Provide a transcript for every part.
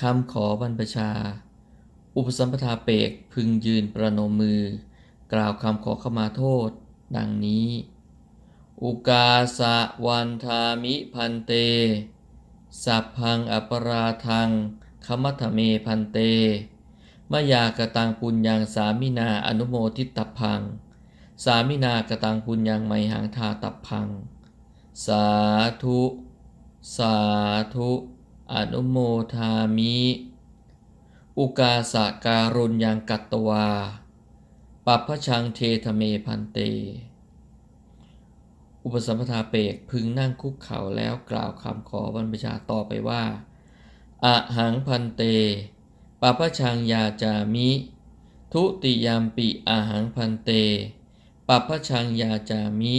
คำขอบรรพชา อุปสัมปทาเปกพึงยืนประนมมือ กล่าวคำขอขมาโทษ ดังนี้ อุกาสะวันทามิพันเต สัพพังอปราทังคมัทเมพันเตมยากตังปุญญังสามินาอนุโมทิตตพัง สามินากตังปุญญังไมหังทาตับพัง สาธุ สาธุ อนุโมทามิ อุกาสะการุญยังกัตตวา ปัปพชังเทธเมพันเต อุปสัมปทาเปกพึงนั่งคุกเข่าแล้วกล่าวคำขอบรรพชาต่อไปว่า อะหังพันเต ปัปพชังยาจามิ ทุติยามปิอาหังพันเต ปัปพชังยาจามิ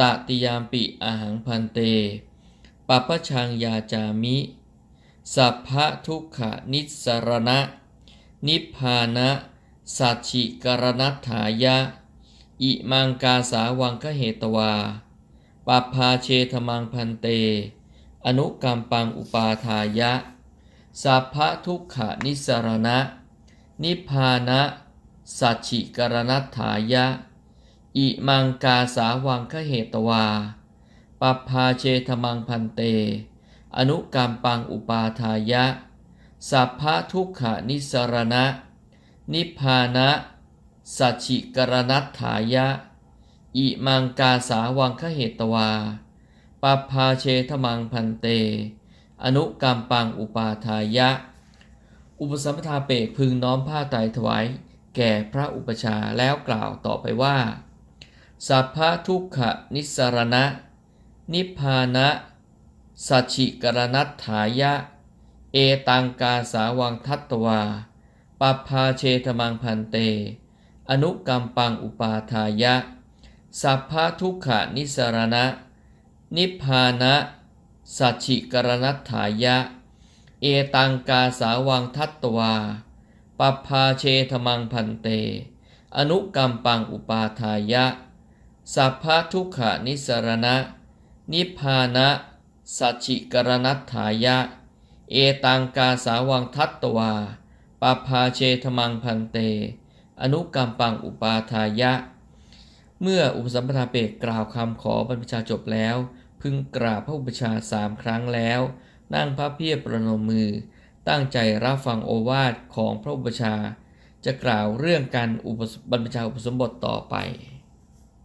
ตติยามปิอาหังพันเต ปัปพชังยาจามิ สัพพะทุกขนิสรณะ นิพพานะสัจฉิกรณัฐายะ อิมังกาสาวังคเหตวาปัปพาเชธมังพันเต อนุกรรมปังอุปาทายะ สัพพะทุกขนิสรณะ นิพพานะสัจฉิกรณัฐายะ อิมังกาสาวังคเหตวา ปัปพาเชธมังพันเต อนุกรรมปังอุปาทายะ สัพพะทุกขนิสรณะ นิพพานะสัจฉิกรณัฏฐายะ อิมังกาสาวังคเหตวาปัปพาเชธมังพันเต อนุกรรมปังอุปาทายะ อุปสัมปทาเปกพึงน้อมผ้าไตรถวายแก่พระอุปชาแล้วกล่าวต่อไปว่า สัพพะทุกขนิสรณะ นิพพานะสัจฉิกรณัฏฐายะ เอตังกาสาวังทัตตวาปัปพาเชธมังพันเต อนุกรรมปังอุปาทายะ สัพพะทุกขนิสรณะ นิพพานะสัจฉิกรณัฏฐายะ เอตังกาสาวังทัตตวาปัปพาเชธมังพันเต อนุกรรมปังอุปาทายะ สัพพะทุกขนิสรณะ นิพพานะสัจิกรณัฏฐายะ เอตังกาสาวังทัตตวาปัปพาเชธมังพันเต อนุกรรมปังอุปาทายะ เมื่ออุปสัมปทาเปกกล่าวคำขอบรรพชาจบแล้ว พึงกราบพระอุปชาสามครั้งแล้ว นั่งพระเพียรประนมมือ ตั้งใจรับฟังโอวาทของพระอุปชา จะกล่าวเรื่องการอุปบรรพชาอุปสมบทต่อไป